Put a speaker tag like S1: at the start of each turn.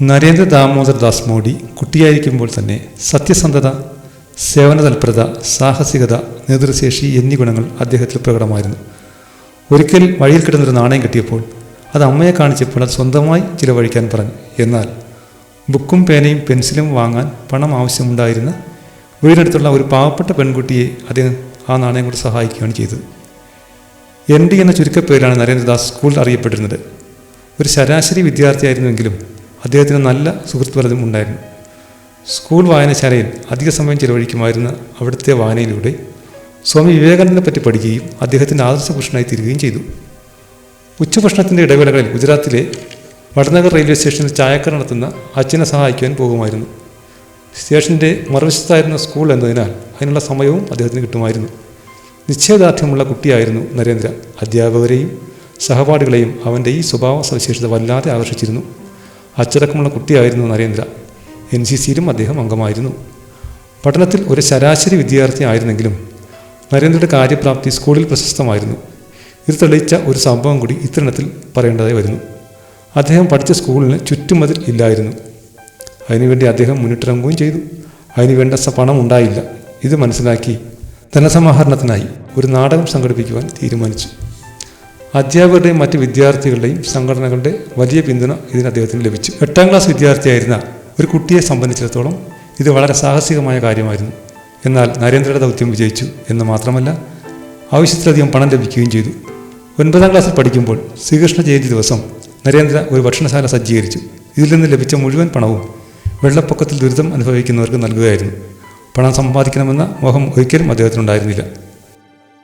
S1: നരേന്ദ്ര ദാമോദർ ദാസ് മോഡി കുട്ടിയായിരിക്കുമ്പോൾ തന്നെ സത്യസന്ധത സേവന തൽപരത സാഹസികത നേതൃശേഷി എന്നീ ഗുണങ്ങൾ അദ്ദേഹത്തിൽ പ്രകടമായിരുന്നു. ഒരിക്കൽ വഴിയിൽ കിടന്നൊരു നാണയം കിട്ടിയപ്പോൾ അത് അമ്മയെ കാണിച്ചപ്പോൾ അത് സ്വന്തമായി ചിലവഴിക്കാൻ പറഞ്ഞു. എന്നാൽ ബുക്കും പേനയും പെൻസിലും വാങ്ങാൻ പണം ആവശ്യമുണ്ടായിരുന്ന വീടിനടുത്തുള്ള ഒരു പാവപ്പെട്ട പെൺകുട്ടിയെ അദ്ദേഹം ആ നാണയം കൊണ്ട് സഹായിക്കുകയാണ് ചെയ്തത്. എൻ ഡി എന്ന ചുരുക്കപ്പേരാണ് നരേന്ദ്രദാസ് സ്കൂളിൽ അറിയപ്പെട്ടിരുന്നത്. ഒരു ശരാശരി വിദ്യാർത്ഥിയായിരുന്നുവെങ്കിലും അദ്ദേഹത്തിന് നല്ല സുഹൃത്ത് പലതും ഉണ്ടായിരുന്നു. സ്കൂൾ വായനശാലയിൽ അധിക സമയം ചിലവഴിക്കുമായിരുന്ന അവിടുത്തെ വായനയിലൂടെ സ്വാമി വിവേകാനന്ദനെ പറ്റി പഠിക്കുകയും അദ്ദേഹത്തിന്റെ ആദർശപുരുഷനായി തീരുകയും ചെയ്തു. ഉച്ചഭക്ഷണത്തിന്റെ ഇടവേളകളിൽ ഗുജറാത്തിലെ വടനഗർ റെയിൽവേ സ്റ്റേഷനിൽ ചായക്കട നടത്തുന്ന അച്ഛനെ സഹായിക്കുവാൻ പോകുമായിരുന്നു. സ്റ്റേഷന്റെ മറുവശത്തായിരുന്ന സ്കൂൾ എന്നതിനാൽ അതിനുള്ള സമയവും അദ്ദേഹത്തിന് കിട്ടുമായിരുന്നു. നിശ്ചയദാർഢ്യമുള്ള കുട്ടിയായിരുന്നു നരേന്ദ്ര. അധ്യാപകരെയും സഹപാഠികളെയും അവന്റെ ഈ സ്വഭാവ സവിശേഷത വല്ലാതെ ആകർഷിച്ചിരുന്നു. അച്ചടക്കമുള്ള കുട്ടിയായിരുന്നു നരേന്ദ്ര. എൻ സി സിയിലും അദ്ദേഹം അംഗമായിരുന്നു. പഠനത്തിൽ ഒരു ശരാശരി വിദ്യാർത്ഥി ആയിരുന്നെങ്കിലും നരേന്ദ്രയുടെ കാര്യപ്രാപ്തി സ്കൂളിൽ പ്രശസ്തമായിരുന്നു. ഇത് തെളിയിച്ച ഒരു സംഭവം കൂടി ഇത്തരണത്തിൽ പറയേണ്ടതായി വരുന്നു. അദ്ദേഹം പഠിച്ച സ്കൂളിന് ചുറ്റുമതിൽ ഇല്ലായിരുന്നു. അതിനുവേണ്ടി അദ്ദേഹം മുന്നിട്ടിറങ്ങുകയും ചെയ്തു. അതിനുവേണ്ട പണം ഉണ്ടായില്ല. ഇത് മനസ്സിലാക്കി ധനസമാഹരണത്തിനായി ഒരു നാടകം സംഘടിപ്പിക്കുവാൻ തീരുമാനിച്ചു. അധ്യാപകരുടെയും മറ്റ് വിദ്യാർത്ഥികളുടെയും സംഘടനകളുടെ വലിയ പിന്തുണ ഇതിന് അദ്ദേഹത്തിന് ലഭിച്ചു. എട്ടാം ക്ലാസ് വിദ്യാർത്ഥിയായിരുന്ന ഒരു കുട്ടിയെ സംബന്ധിച്ചിടത്തോളം ഇത് വളരെ സാഹസികമായ കാര്യമായിരുന്നു. എന്നാൽ നരേന്ദ്രയുടെ ദൗത്യം വിജയിച്ചു എന്ന് മാത്രമല്ല ആവശ്യത്തിലധികം പണം ലഭിക്കുകയും ചെയ്തു. ഒൻപതാം ക്ലാസ്സിൽ പഠിക്കുമ്പോൾ ശ്രീകൃഷ്ണ ജയന്തി ദിവസം നരേന്ദ്ര ഒരു ഭക്ഷണശാല സജ്ജീകരിച്ചു. ഇതിൽ നിന്ന് ലഭിച്ച മുഴുവൻ പണവും വെള്ളപ്പൊക്കത്തിൽ ദുരിതം അനുഭവിക്കുന്നവർക്ക് നൽകുകയായിരുന്നു. പണം സമ്പാദിക്കണമെന്ന മോഹം ഒരിക്കലും അദ്ദേഹത്തിനുണ്ടായിരുന്നില്ല.